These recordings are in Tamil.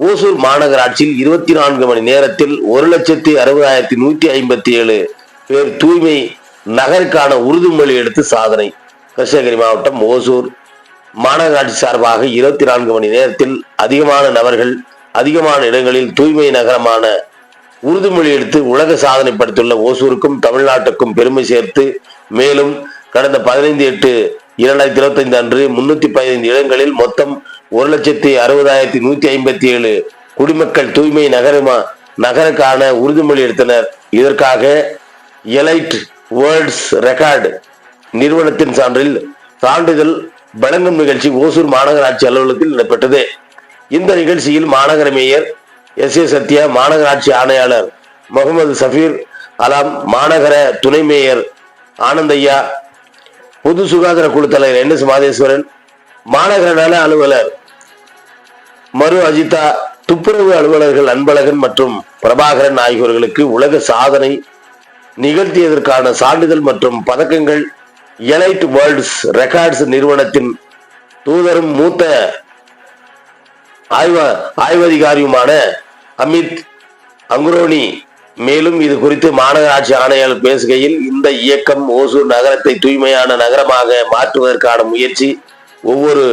ஓசூர் மாநகராட்சியில் இருபத்தி நான்கு மணி நேரத்தில் ஒரு லட்சத்தி அறுபதாயிரத்தி நூத்தி ஐம்பத்தி ஏழு பேர் தூய்மை நகருக்கான உறுதிமொழி எடுத்து சாதனை. கிருஷ்ணகிரி மாவட்டம் ஓசூர் மாநகராட்சி சார்பாக இருபத்தி நான்கு மணி நேரத்தில் அதிகமான நபர்கள் அதிகமான இடங்களில் தூய்மை நகரமான உறுதிமொழி எடுத்து உலக சாதனை படைத்துள்ள ஓசூருக்கும் தமிழ்நாட்டுக்கும் பெருமை சேர்த்து மேலும் கடந்த பதினைந்து எட்டு இரண்டாயிரத்தி இருபத்தி ஐந்து அன்று முன்னூத்தி பதினைந்து இடங்களில் மொத்தம் ஒரு லட்சத்தி அறுபதாயிரத்தி நூத்தி ஐம்பத்தி ஏழு குடிமக்கள் தூய்மை நகரமா நகருக்கான உறுதிமொழி எடுத்தனர். இதற்காக எலைட் வேர்ல்ட்ஸ் ரெக்கார்டு நிறுவனத்தின் சான்றில் சான்றிதழ் வழங்கும் நிகழ்ச்சி ஓசூர் மாநகராட்சி அலுவலகத்தில் நடைபெற்றது இந்த நிகழ்ச்சியில் மாநகர மேயர் எஸ் ஏ சத்யா மாநகராட்சி ஆணையாளர் முகமது சஃபீர் அலாம் மாநகர துணை மேயர் ஆனந்தையா பொது சுகாதார குழு தலைவர் என் எஸ் மாதேஸ்வரன் மாநகர நல அலுவலர் மறு அஜிதா துப்புரவு அலுவலர்கள் அன்பழகன் மற்றும் பிரபாகரன் ஆகியோர்களுக்கு உலக சாதனை நிகழ்த்தியதற்கான சான்றிதழ் மற்றும் பதக்கங்கள் எலைட் வேர்ல்ட்ஸ் ரெக்கார்ட்ஸ் நிறுவனத்தின் தூதரும் மூத்த ஆய்வ ஆய்வதிகாரியுமான அமித் அங்குரோனி. மேலும் இது குறித்து மாநகராட்சி ஆணையாளர் பேசுகையில் இந்த இயக்கம் ஓசூர் நகரத்தை தூய்மையான நகரமாக மாற்றுவதற்கான முயற்சி ஒவ்வொரு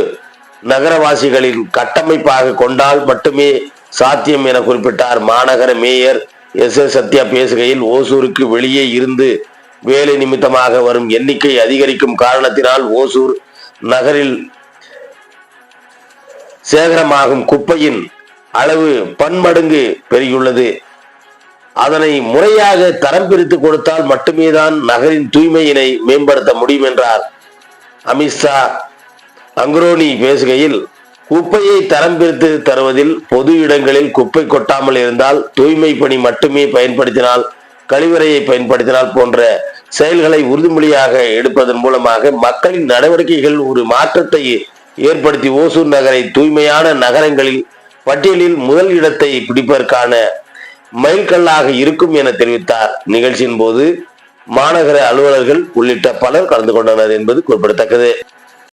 நகரவாசிகளின் கட்டமைப்பாக கொண்டால் மட்டுமே சாத்தியம் என குறிப்பிட்டார் மாநகர மேயர் எஸ் எஸ் சத்யா பேசுகையில் ஓசூருக்கு வெளியே இருந்து வேலை நிமித்தமாக வரும் எண்ணிக்கை அதிகரிக்கும் காரணத்தினால் ஓசூர் நகரில் சேகரமாகும் குப்பையின் அளவு பன்மடங்கு பெருகியுள்ளது. அதனை முறையாக தரம் பிரித்து கொடுத்தால் மட்டுமே தான் நகரின் தூய்மையினை மேம்படுத்த முடியும் என்றார். அமித்ஷா அங்குரோனி பேசுகையில் குப்பையை தரம் பிரித்து தருவதில் பொது இடங்களில் குப்பை கொட்டாமல் இருந்தால் தூய்மை பணி மட்டுமே பயன்படுத்தினால் கழிவறையை பயன்படுத்தினால் போன்ற செயல்களை உறுதிமொழியாக எடுப்பதன் மூலமாக மக்களின் நடவடிக்கைகள் ஒரு மாற்றத்தை ஏற்படுத்தி ஓசூர் நகரை தூய்மையான நகரங்களில் பட்டியலில் முதல் இடத்தை பிடிப்பதற்கான மைல்கல்லாக இருக்கும் என தெரிவித்தார். நிகழ்ச்சியின் போது மாநகர அலுவலர்கள் உள்ளிட்ட பலர் கலந்து கொண்டனர் என்பது குறிப்பிடத்தக்கது.